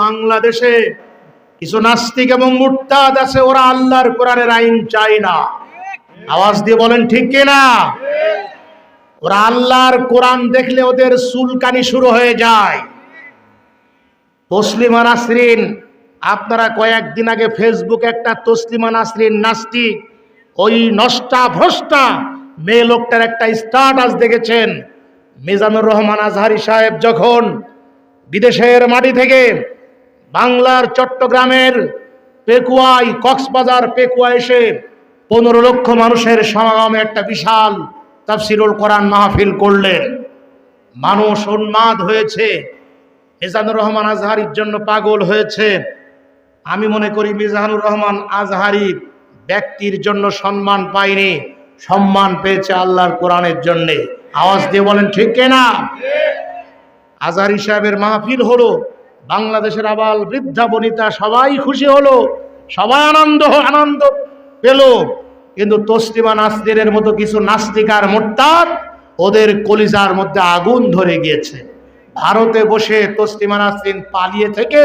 বাংলাদেশে কিছু নাস্তিক এবং মুরতাদ আছে, ওরা আল্লাহর কোরআনের আইন চায় না। আওয়াজ দিয়ে বলেন, ঠিক কিনা ওরা আল্লাহর কোরআন দেখলে ওদের চুলকানি শুরু হয়ে যায়। তসলিমা নাসরিন, আপনারা কয়েকদিন আগে ফেসবুকে একটা তসলিমা নাসরিন নাস্তিক, ওই নষ্টা ভ্রষ্টা মেয়ে লোকটার একটা স্ট্যাটাস দেখেছেন। মিজানুর রহমান আজহারি সাহেব যখন বিদেশের মাটি থেকে বাংলার চট্টগ্রামের পেকুয়াই কক্সবাজার পেকুয়া এসে পনেরো লক্ষ মানুষের সমাগমে একটা বিশাল তাফসিরুল কোরআন মাহফিল করলেন মানুষ উন্মাদ হয়েছে, মিজানুর রহমান আজহারির জন্য পাগল হয়েছে। আমি মনে করি মিজানুর রহমান আজহারি ব্যক্তির জন্য সম্মান পায়নি, সম্মান পেয়েছে আল্লাহর কোরআনের জন্যে। আওয়াজ দিয়ে বলেন, ঠিক কেনা? আজহারি সাহেবের মাহফিল হলো বাংলাদেশের আবাল বৃদ্ধা বনিতা সবাই খুশি হলো, সবাই আনন্দ আনন্দ পেল। কিন্তু তসলিমা নাস্তিরের মতো কিছু নাস্তিকার মোট্টার ওদের কলিজার মধ্যে আগুন ধরে গিয়েছে। ভারতে বসে তসলিমা নাসরিন পালিয়ে থেকে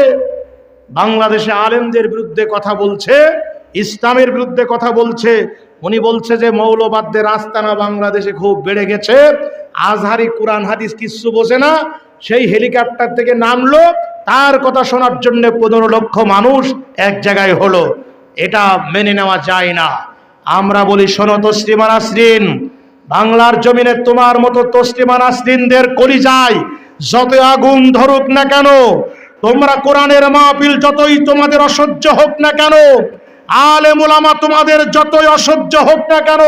বাংলাদেশে আলেমদের বিরুদ্ধে কথা বলছে, ইসলামের বিরুদ্ধে কথা বলছে। উনি বলছে যে, মৌলবাদদের আস্তানা বাংলাদেশে খুব বেড়ে গেছে। আজহারি কোরআন হাদিস কিচ্ছু বোঝে না সেই হেলিকপ্টার থেকে নামলো, তার কথা শোনার জন্য পনেরো লক্ষ মানুষ এক জায়গায় হলো। এটা মেনে নেওয়া যায় না। আমরা বলি, শোনো তসলিমা নাসরিন, বাংলার জমিনে তোমার মতো তসলিমা নাসরিনদের কলি যায় যত আগুন ধরুক না কেন, তোমরা কোরআনের মাহফিল যতই তোমাদের অসহ্য হোক না কেন আলে মোলামা তোমাদের যতই অসহ্য হোক না কেন,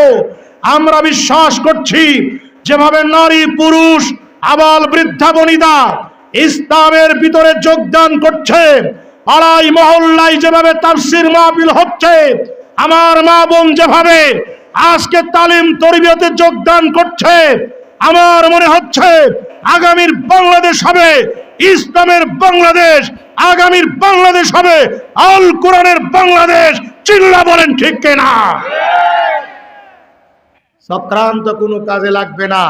আমরা বিশ্বাস করছি, যেভাবে নারী পুরুষ আবাল বৃদ্ধা বনিতা ইসলামের ভিতরে যোগদান করছে। পাড়াই মহল্লায় যেভাবে তাফসির মাহফিল হচ্ছে, আমার মা বোন যেভাবে আজকে তালিম তরবিয়তে যোগদান করছে, আমার মনে হচ্ছে আগামীর বাংলাদেশ হবে, ইসলামের বাংলাদেশ, আগামীর বাংলাদেশ হবে, আল কোরআনের বাংলাদেশ, চিল্লা বলেন ঠিক কিনা? সক্রান্ত কোনো কাজে লাগবে না।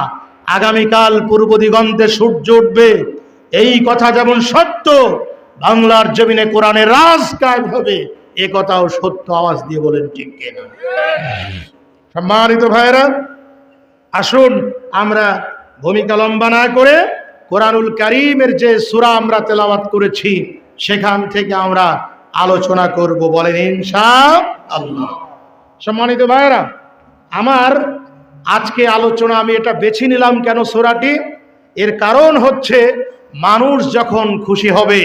আগামীকাল পূর্ব দিগন্তে সূর্য উঠবে। এই কথা যেমন সত্য, বাংলার জমিনে কোরআনের রাজ কায়েম হবে, এ কথাও সত্য আওয়াজ দিয়ে বলেন ঠিক কিনা। সম্মানিত ভাইরা আসুন আমরা ভূমিকা লম্বা না করে কোরআনুল কারিমের যে সূরা আমরা তেলাওয়াত করেছি, সেখান থেকে আমরা আলোচনা করব বলেন ইনশা আল্লাহ সম্মানিত ভাইরা আমার আজকে আলোচনা আমি এটা বেছে নিলাম কেন সোরাটি? এর কারণ হচ্ছে মানুষ যখন খুশি হবে,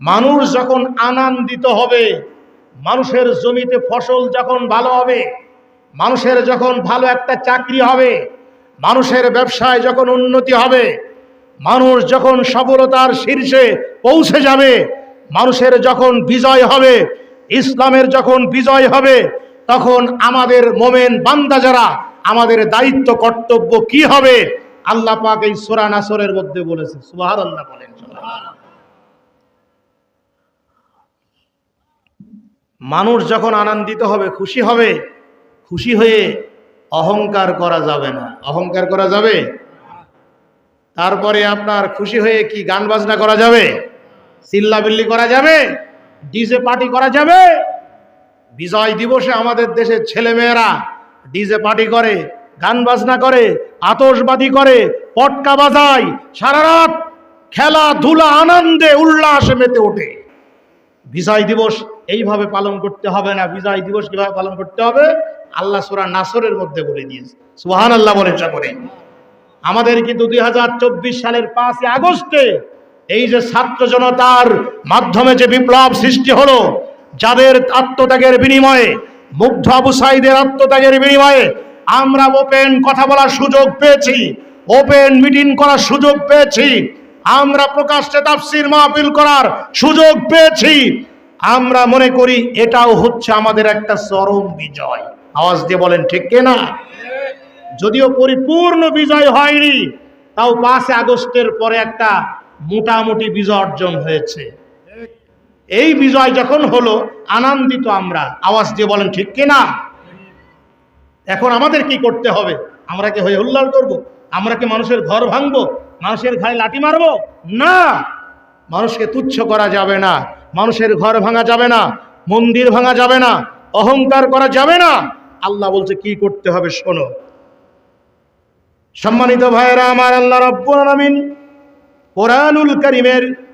মানুষ যখন আনন্দিত হবে, মানুষের জমিতে ফসল যখন ভালো হবে, মানুষের যখন ভালো একটা চাকরি হবে, মানুষের ব্যবসায় যখন উন্নতি হবে, মানুষ যখন সফলতার শীর্ষে পৌঁছে যাবে, মানুষের যখন বিজয় হবে, ইসলামের যখন বিজয় হবে, তখন আমাদের মোমেন বান্দা যারা আমাদের দায়িত্ব, কর্তব্য কি হবে? আল্লাহ পাক এই সোরা নাসরের মধ্যে বলেছে সুবাহ আল্লাহ বলেন। মানুষ যখন আনন্দিত হবে, খুশি হবে, খুশি হয়ে অহংকার করা যাবে না। অহংকার করা যাবে? তারপরে আপনার খুশি হয়ে কি গান বাজনা করা যাবে? চিল্লাবিল্লি করা যাবে? ডিজে পার্টি করা যাবে? বিজয় দিবসে আমাদের দেশের ছেলেমেয়েরা ডিজে পার্টি করে, গান বাজনা করে আতশবাদী করে, পটকা বাজায় সারা রাত খেলাধুলা আনন্দে উল্লাসে মেতে ওঠে। বিজয় দিবস এইভাবে পালন করতে হবে না, বিজয় দিবস কীভাবে পালন করতে হবে? আল্লাহ সুরা নাসরের মধ্যে বলে দিয়েছে। সুহান আল্লাহ বলে। করে আমাদের কিন্তু দুই হাজার চব্বিশ সালের পাঁচই আগস্টে এই যে ছাত্র জনতার মাধ্যমে যে বিপ্লব সৃষ্টি হলো, যাদের আত্মত্যাগের বিনিময়ে মুগ্ধ আবু সাইদের আত্মত্যাগের বিনিময়ে আমরা ওপেন কথা বলার সুযোগ পেয়েছি, ওপেন মিটিং করার সুযোগ পেয়েছি, আমরা প্রকাশ্যে তাফসির মাহফিল করার সুযোগ পেয়েছি। আমরা মনে করি এটাও হচ্ছে আমাদের একটা চরম বিজয়। আওয়াজ দিয়ে বলেন, ঠিক না যদিও পরিপূর্ণ বিজয় হয়নি, তাও পাঁচে আগস্টের পরে একটা মোটামুটি বিজয় অর্জন হয়েছে। এই বিজয় যখন হলো, আনন্দিত আমরা। আওয়াজ দিয়ে বলেন, ঠিক কিনা? এখন আমাদের কি করতে হবে? আমরা কি হয়ে হুল্লার করব? আমরা কি মানুষের ঘর ভাঙবো? মানুষের ঘাড়ে লাঠি মারবো? না। মানুষকে তুচ্ছ করা যাবে না। মানুষের ঘর ভাঙা যাবে না। মন্দির ভাঙা যাবে না। অহংকার করা যাবে না। আল্লাহ বলছে, কি করতে হবে শোনো? সম্মানিত ভাইয়েরা, আমার আল্লাহ রব্বুল আলামিন কোরআনুল করিমের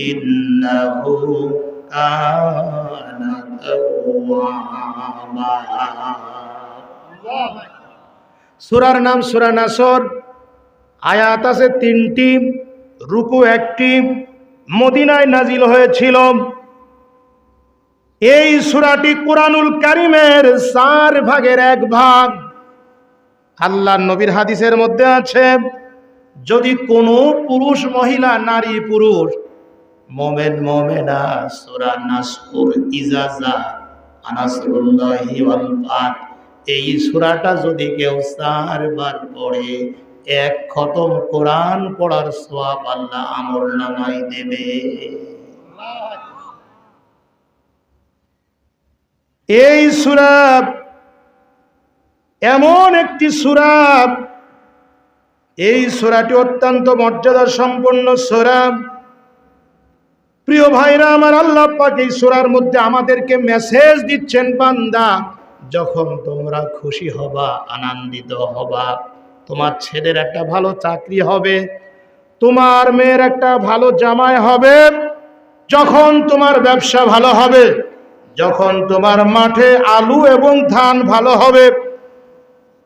إنه كان توابا সুরার নাম সুরা নাসর আয়াত আছে তিনটি রুকু একটি মদিনায় নাজিল হয়েছিল এই সুরাটি কোরআনুল কারিমের চার ভাগের এক ভাগ আল্লাহ নবীর হাদিসের মধ্যে আছে যদি কোনো পুরুষ মহিলা নারী পুরুষ মোমেন মোমেনা, সুরা নাসর ইজাজা, আনাসরুল্লাহি ওয়াল ফাত। এই সুরাটা যদি কেউ চারবার পড়ে, এক খতম কোরআন পড়ার সোয়াব আল্লাহ আমল নামাই দেবে। এই সুরাব এমন একটি সুরাব এই সুরাটি অত্যন্ত মর্যাদা সম্পন্ন সুরাব প্রিয় ভাইরা, আমার আল্লাহ পাক এই সুরার মধ্যে আমাদেরকে মেসেজ দিচ্ছেন, বান্দা, যখন তোমরা খুশি হবা, আনন্দিত হবা, তোমার ছেলের একটা ভালো চাকরি হবে, তোমার মেয়ের একটা ভালো জামাই হবে, যখন তোমার ব্যবসা ভালো হবে, যখন তোমার মাঠে আলু এবং ধান ভালো হবে,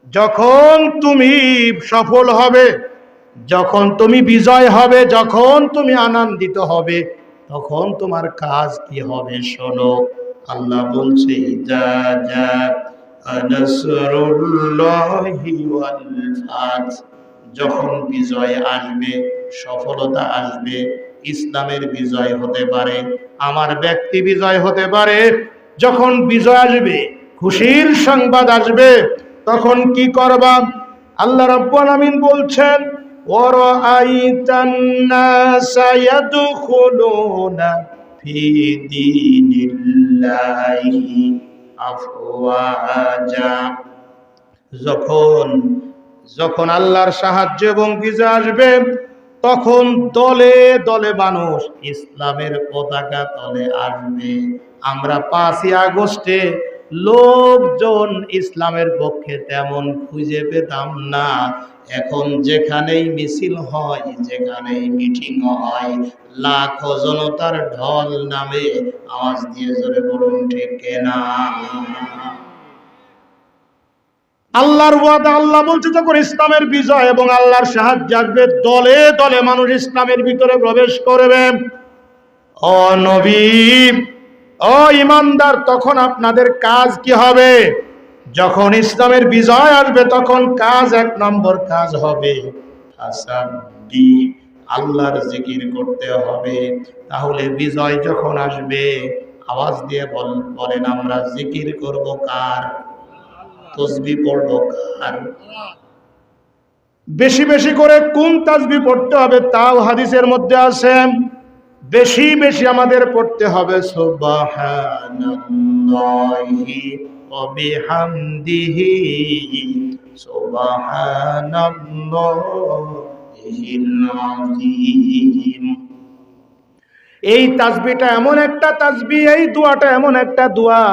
যখন তুমি সফল হবে, যখন তুমি বিজয় হবে, যখন তুমি আনন্দিত হবে তখন তোমার কাজ কি হবে শোনো। আল্লাহ বলছে, যা যখন বিজয় আসবে, সফলতা আসবে, ইসলামের বিজয় হতে পারে, আমার ব্যক্তি বিজয় হতে পারে। যখন বিজয় আসবে, খুশির সংবাদ আসবে, তখন কি করবা? আল্লাহ রাব্বুল আমিন বলছেন ওয়ারাআইতান নাসা ইয়াদখুলুনা ফি দীনিল্লাহি আফওয়াজা যখন যখন আল্লাহর সাহায্য এবং বিজয় আসবে, তখন দলে দলে মানুষ ইসলামের পতাকা তলে আসবে। আমরা পাঁচই আগস্টে লোকজন ইসলামের পক্ষে তেমন খুঁজে পেতাম না। এখন যেখানেই মিছিল হয়, যেখানেই মিটিং হয়, লাখো জনতার ঢল নামে আওয়াজ দিয়ে জোরে বলুন, ঠিক না আল্লাহর ওয়াদা, আল্লাহ বলছে যখন ইসলামের বিজয় এবং আল্লাহর সাহায্য আসবে, দলে দলে মানুষ ইসলামের ভিতরে প্রবেশ করবে। ও নবী ও ইমানদার, তখন আপনাদের কাজ কি হবে? যখন ইসলামের বিজয় আসবে, তখন কাজ এক নম্বর কাজ হবে। আল্লাহর জিকির করতে হবে। তাহলে বিজয় যখন আসবে, আওয়াজ দিয়ে বল, বলেন আমরা জিকির করব কার? তসবি পড়ব কার? বেশি বেশি করে কোন তাসবি পড়তে হবে, তাও হাদিসের মধ্যে আছে। বেশি বেশি আমাদের পড়তে হবে এই তাসবিটা এমন একটা তাসবি এই দোয়াটা এমন একটা দোয়া।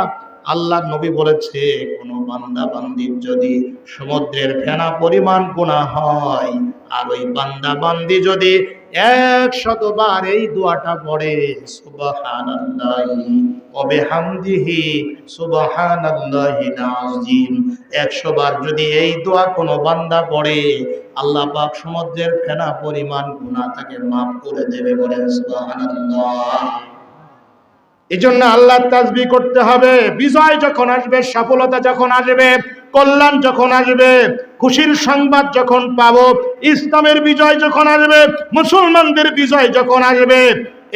আল্লাহ নবী বলেছে, কোন বান্দা বান্দির যদি সমুদ্রের ফেনা পরিমাণ গুণা হয়, আর ওই বান্দা বান্দি যদি এক শতবার এই দোয়াটা পড়ে, সুবহানাল্লাহি ওয়া বিহামদিহি সুবহানাল্লাহিল আযীম 100 বার যদি এই দোয়া কোনো বান্দা পড়ে, আল্লাহ পাক সমুদ্রের ফেনা পরিমাণ তাকে করে দেবে করতে হবে। বিজয় যখন আসবে, সফলতা যখন আসবে কল্যাণ যখন আসবে, খুশির সংবাদ যখন পাবো, ইসলামের বিজয় যখন আসবে, মুসলমানদের বিজয় যখন আসবে,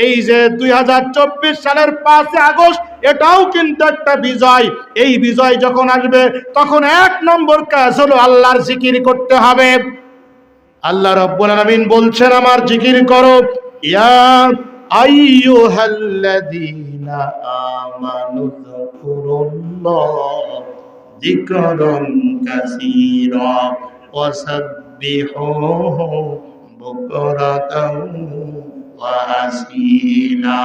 এই যে দুই হাজার চব্বিশ সালের পাঁচে আগস্ট, এটাও কিন্তু একটা বিজয়। এই বিজয় যখন আসবে, তখন এক নম্বর কাজ হলো আল্লাহর জিকির করতে হবে। আল্লাহ রব্বুল আলামিন বলছেন, আমার জিকির করো। ইয়া আইয়ুহাল্লাযীনা আমানু যকুরুল্লাহ। কাসীরা, ওয়াসাব্বিহুহু বুকরাতাও ওয়া আসীলা।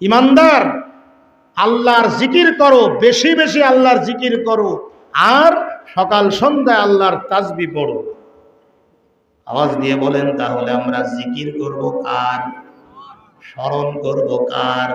ইমানদার, আল্লাহর জিকির করো, বেশি বেশি আল্লাহর জিকির করো, আর সকাল সন্ধ্যায় আল্লাহর তাজবি পড়ো। আওয়াজ দিয়ে বলেন, তাহলে আমরা জিকির করব কার? স্মরণ করব কার?